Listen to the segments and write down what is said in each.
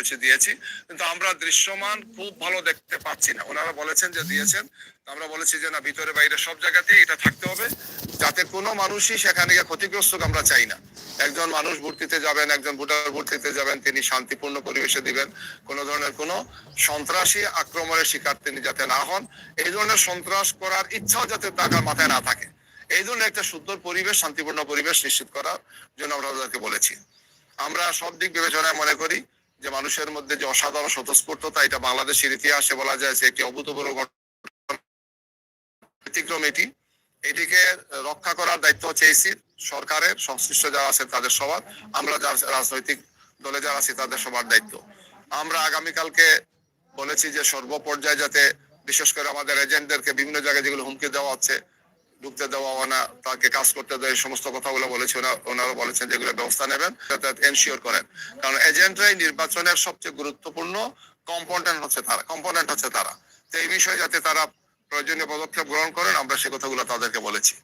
হয়েছে দিয়েছি, কিন্তু আমরা দৃশ্যমান খুব ভালো দেখতে পাচ্ছি না। ওনারা বলেছেন যে দিয়েছেন আমরা বলেছি যে না, ভিতরে বাইরে সব জায়গাতেই এটা থাকতে হবে, যাতে কোনো মানুষই সেখানে গিয়ে ক্ষতিগ্রস্ত আমরা চাই না। একজন মানুষ ভোট দিতে যাবেন, একজন ভোটার ভোট দিতে যাবেন, তিনি শান্তিপূর্ণ পরিবেশে দিবেন। কোনো ধরনের কোনো সন্ত্রাসী আক্রমণের শিকার তিনি যাতে না হন, এই ধরনের সন্ত্রাস করার ইচ্ছাও যাতে তার মাথায় না থাকে। এই ধরনের একটা সুন্দর পরিবেশ, শান্তিপূর্ণ পরিবেশ নিশ্চিত করার জন্য আমরা তাদেরকে বলেছি। আমরা সব দিক বিবেচনায় মনে করি যে মানুষের মধ্যে যে অসাধারণ স্বতঃস্ফূর্ততা, এটা বাংলাদেশের ইতিহাসে বলা যায় যে একটি অভূতপূর্ব ব্যতিক্রম এটি। এটিকে রক্ষা করার দায়িত্ব হচ্ছে এসির সরকারের, সংশ্লিষ্ট যারা আছে তাদের সবার। আমরা যারা রাজনৈতিক দলে যারা আছি, তাদের সবার দায়িত্ব। আমরা আগামীকালকে বলেছি যে সর্বপর্যায়ে যাতে বিশেষ করে আমাদের এজেন্টদেরকে বিভিন্ন জায়গায় যেগুলো হুমকি দেওয়া হচ্ছে ঢুকতে দেওয়া না, তাকে কাজ করতে দেয় সমস্ত কথাগুলো বলেছে ওনা- ওনারা বলেছেন যেগুলো ব্যবস্থা নেবেন এনশিওর করেন। কারণ এজেন্টরাই নির্বাচনের সবচেয়ে গুরুত্বপূর্ণ কম্পোনেন্ট হচ্ছে তারা কম্পোনেন্ট হচ্ছে তারা। তো এই বিষয়ে যাতে তারা প্রয়োজনীয় পদক্ষেপ গ্রহণ করেন, আমরা সে কথাগুলো তাদেরকে বলেছি।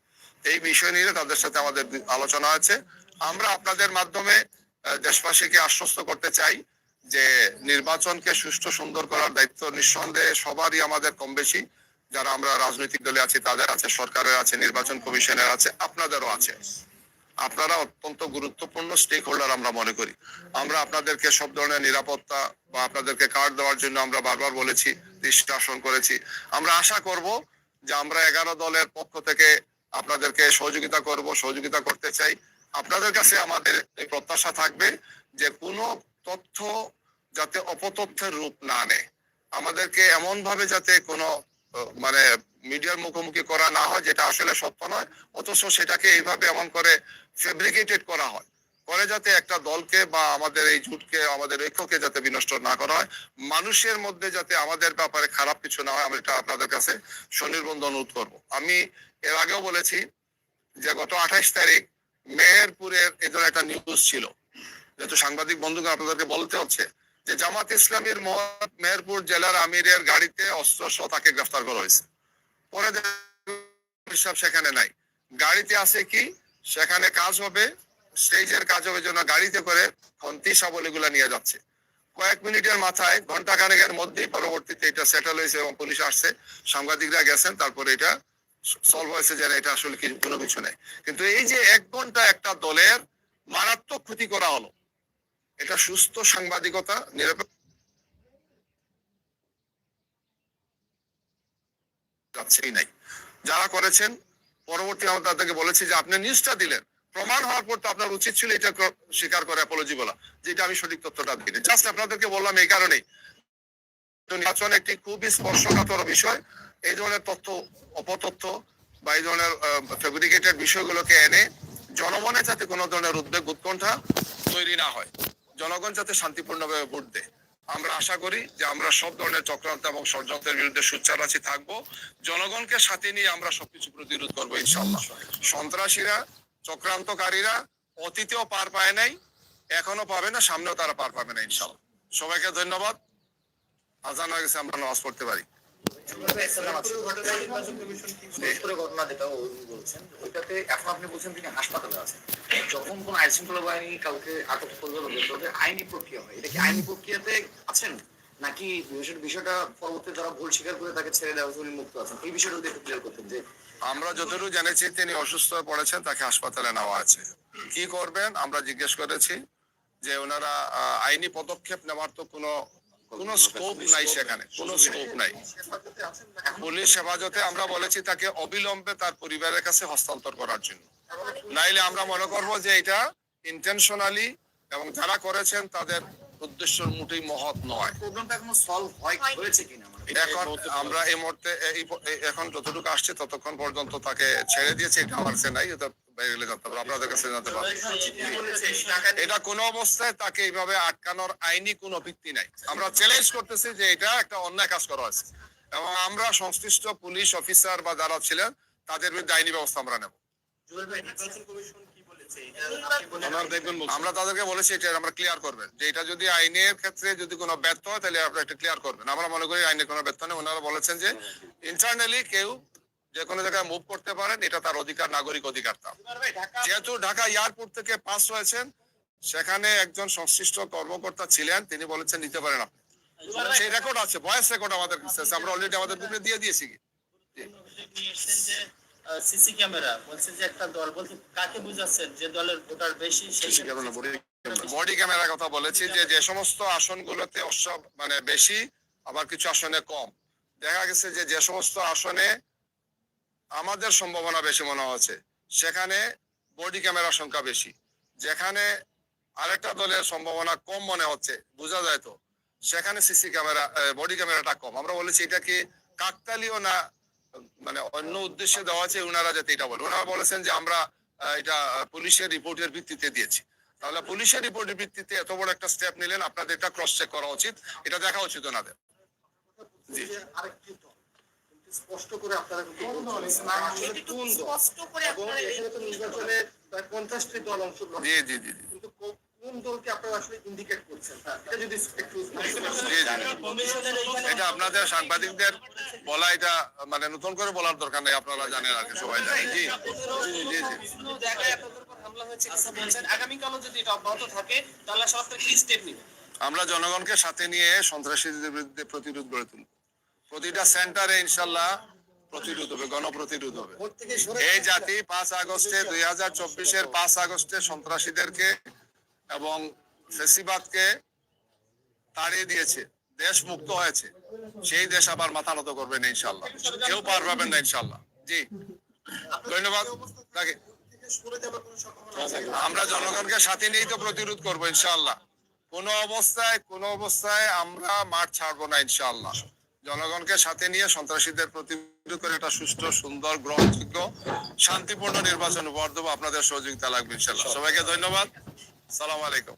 এই বিষয় নিয়ে তাদের সাথে আমাদের আলোচনা আছে। আমরা আপনাদের মাধ্যমে দেশবাসীকে আশ্বস্ত করতে চাই যে নির্বাচনকে সুষ্ঠু সুন্দর করার দায়িত্ব নিঃসন্দেহে সবারই আমাদের কম বেশি। যারা আমরা রাজনৈতিক দলে আছি, তাদের আছে, সরকারের আছে, নির্বাচন কমিশনের আছে, আপনাদেরও আছে। আপনারা অত্যন্ত গুরুত্বপূর্ণ স্টেক হোল্ডার আমরা মনে করি। আমরা আপনাদেরকে সব ধরনের নিরাপত্তা বা আপনাদেরকে কার্ড দেওয়ার জন্য আমরা বারবার বলেছি আকর্ষণ করেছি। আমরা আশা করব যে আমরা এগারো দলের পক্ষ থেকে আপনাদেরকে সহযোগিতা করব, সহযোগিতা করতে চাই। আপনাদের কাছে আমাদের এই প্রত্যাশা থাকবে যে কোনো তথ্য যাতে অপতথ্যের রূপ না নেয়। আমাদেরকে এমন ভাবে যাতে কোনো মানে মিডিয়ার মুখোমুখি করা না হয়, যেটা আসলে সত্য নয়, অথচ সেটাকে এইভাবে এমন করে ফেব্রিকেটেড করা হয়। করে যাতে একটা দলকে বা আমাদের এই জুটকে, আমাদের ঐক্যকে যাতে বিনষ্ট না করা হয়, মানুষের মধ্যে যাতে আমাদের ব্যাপারে খারাপ কিছু না হয়, আমি এটা আপনাদের কাছে স্বনির্বন্ধ অনুরোধ করব। আমি এর আগেও বলেছি যে গত আঠাইশ তারিখ মেহেরপুরের ধরনের একটা নিউজ ছিল। যেহেতু সাংবাদিক বন্ধুকে আপনাদেরকে বলতে হচ্ছে যে জামাত ইসলামীর মহৎ মেহেরপুর জেলার আমিরের গাড়িতে অস্ত্র সহ তাকে গ্রেফতার করা হয়েছে। পরে সেখানে নাই। গাড়িতে আছে কি? সেখানে কাজ হবে স্টেজের কাজ হবে জন্য গাড়িতে করে খন্তি সাবল এগুলা নিয়ে যাচ্ছে। কয়েক মিনিটের মাথায় ঘণ্টা খানেকের মধ্যেই পরবর্তীতে এটা সেটেল হয়েছে এবং পুলিশ আসছে। সাংবাদিকরা গেছেন তারপরে এটা সলভ হয়েছে যে না, এটা আসলে কোনো কিছু নেই। কিন্তু এই যে এক ঘণ্টা একটা দলের মারাত্মক ক্ষতি করা হলো এটা সুস্থ সাংবাদিকতা নিরপেক্ষ নাই। যারা করেছেন, পরবর্তী আমরা তাদেরকে বলেছি যে আপনি নিউজটা দিলেন। প্রমাণ হওয়ার পর তো আপনার উচিত ছিল এটা স্বীকার করে অ্যাপোলজি বলা, যেটা আমি সঠিক তথ্যটা দিই জাস্ট আপনাদেরকে বললাম এই কারণেই। তো নির্বাচন একটি খুবই স্পর্শকাতর বিষয়। এই ধরনের তথ্য, অপতথ্য বা এই ধরনের ফেব্রিকেটেড বিষয়গুলোকে এনে জনমনে যাতে কোনো ধরনের উদ্বেগ উৎকণ্ঠা তৈরি না হয়। জনগণ যাতে শান্তিপূর্ণভাবে ভোট দেয়। আমরা আশা করি যে আমরা সব ধরনের চক্রান্ত এবং ষড়যন্ত্রের বিরুদ্ধে সুচ্চার আছি, থাকব। জনগণকে সাথে নিয়ে আমরা সবকিছু প্রতিরোধ করব ইনশাল্লাহ সন্ত্রাসীরা, চক্রান্তকারীরা অতীতেও পার পায় নাই, এখনও পাবে না, সামনেও তারা পার পাবে না ইনশাল্লাহ সবাইকে ধন্যবাদ। আজান হয়ে গেছে, আমরা নামাজ পড়তে পারি। ভুল করে তাকে ছেড়ে দেওয়া মুক্ত আছেন? এই যে আমরা যতটুকু জেনেছি, তিনি অসুস্থ হয়ে পড়েছেন, তাকে হাসপাতালে নেওয়া আছে কি করবেন? আমরা জিজ্ঞেস করেছি যে ওনারা আইনি পদক্ষেপ নেওয়ার তো কোনো কোনো স্কোপ নাই সেখানে কোনো স্কোপ নাই। পুলিশ হেফাজতে আমরা বলেছি তাকে অবিলম্বে তার পরিবারের কাছে হস্তান্তর করার জন্য। নাইলে আমরা মনে করব যে এটা ইন্টেনশনালি এবং যারা করেছেন তাদের উদ্দেশ্য মোটেই মহৎ নয়। প্রবলেমটা এখনও সলভ হয়। হয়েছে কিনা? এখন আমরা এই মুহূর্তে এখন যতটুকু আসছে ততক্ষণ পর্যন্ত তাকে ছেড়ে দিয়েছে, এটা আমার পারব এটা কোনো অবস্থায় তাকে এইভাবে আটকানোর আইনি কোনো ভিত্তি নাই। আমরা চ্যালেঞ্জ করতেছি যে এটা একটা অন্যায় কাজ করা হয়েছে। এবং আমরা সংশ্লিষ্ট পুলিশ অফিসার বা যারা ছিলেন, তাদের বিরুদ্ধে আইনি ব্যবস্থা আমরা নেব। আমরা তাদেরকে বলেছি এটা আমরা ক্লিয়ার করবেন যে এটা যদি আইনের ক্ষেত্রে যদি কোনো ব্যর্থ হয় তাহলে আপনারা এটা ক্লিয়ার করবেন। আমরা মনে করি আইনে কোনো ব্যর্থ নেই। ওনারা বলেছেন যে ইন্টারনালি কেউ যে কোনো জায়গায় মুভ করতে পারেন এটা তার অধিকার নাগরিক অধিকার তার। যেহেতু ঢাকা এয়ারপোর্ট থেকে পাস হয়েছেন সেখানে একজন সংশ্লিষ্ট কর্মকর্তা ছিলেন তিনি বলেছেন নিতে পারেন আপনি। সেই রেকর্ড আছে ভয়েস রেকর্ড আমাদের কাছে আমরা অলরেডি আমাদের গ্রুপে দিয়ে দিয়েছি। সিসি ক্যামেরা বলছে যে একটা দল বলতে কাকে বুঝাচ্ছেন? যে দলের ভোটার বেশি সেই বডি ক্যামেরার কথা বলেছি যে যে সমস্ত আসনগুলোতে অসব মানে বেশি আবার কিছু আসনে কম। দেখা গেছে যে যে সমস্ত আসনে আমাদের সম্ভাবনা বেশি মনে হচ্ছে সেখানে বডি ক্যামেরার সংখ্যা বেশি। যেখানে আরেকটা দলের সম্ভাবনা কম মনে হচ্ছে বোঝা যায় তো সেখানে সিসি ক্যামেরা বডি ক্যামেরাটা কম। আমরা বলেছি এটা কি কাকতালীয় না মানে অন্য উদ্দেশ্যে দেওয়া আছে ওনারা যাতে এটা বলে। ওনারা বলেছেন যে আমরা এটা পুলিশের রিপোর্টের ভিত্তিতে দিয়েছি। তাহলে পুলিশের রিপোর্টের ভিত্তিতে এত বড় একটা স্টেপ নিলেন আপনাদের এটা ক্রস চেক করা উচিত। এটা দেখা উচিত ওনাদের। স্পষ্ট করে আপনারা কিন্তু বলছেন না, আসলে কোন দল এবং এখানে তো নির্বাচনে পঞ্চাশটি দল অংশগ্রহণ জি জি জি। কোন দলকে আপনারা আসলে ইন্ডিকেট করছেন এটা যদি একটু স্পষ্ট করেন। জি, জি। কমিশনের এইখানে- এটা আপনাদের সাংবাদিকদের বলা এটা মানে নতুন করে বলার দরকার নেই আপনারা জানেন আর কি সবাই জানেন জি জি জি বিভিন্ন জায়গায় আপনাদের উপর হামলা হয়েছে বলছেন আগামীকালও যদি এটা অব্যাহত থাকে তাহলে সরকার কি স্টেপ নেবে আমরা জনগণকে সাথে নিয়ে সন্ত্রাসীদের বিরুদ্ধে প্রতিরোধ গড়ে তুলব প্রতিটা সেন্টারে ইনশাল্লাহ প্রতিরোধ হবে গণপ্রতিরোধ হবে এই জাতি পাঁচ আগস্টে দুই হাজার চব্বিশের পাঁচ আগস্টে সন্ত্রাসীদেরকে এবং ফেসিবাদকে তাড়িয়ে দিয়েছে, দেশ মুক্ত হয়েছে, সেই দেশ আবার মাথা নত করবেন ইনশাল্লাহ কেউ পার পাবেন না ইনশাল্লাহ জি। ধন্যবাদ। আমরা জনগণকে সাথে নিয়েই তো প্রতিরোধ করব ইনশাল্লাহ কোনো অবস্থায় কোনো অবস্থায় আমরা মাঠ ছাড়বো না ইনশাল্লাহ জনগণকে সাথে নিয়ে সন্ত্রাসীদের প্রতিরোধ করে একটা সুষ্ঠু সুন্দর, গ্রহণযোগ্য, শান্তিপূর্ণ নির্বাচন উপহার দেবো। আপনাদের সহযোগিতা লাগবে ইনশাল্লাহ সবাইকে ধন্যবাদ। সালাম আলাইকুম।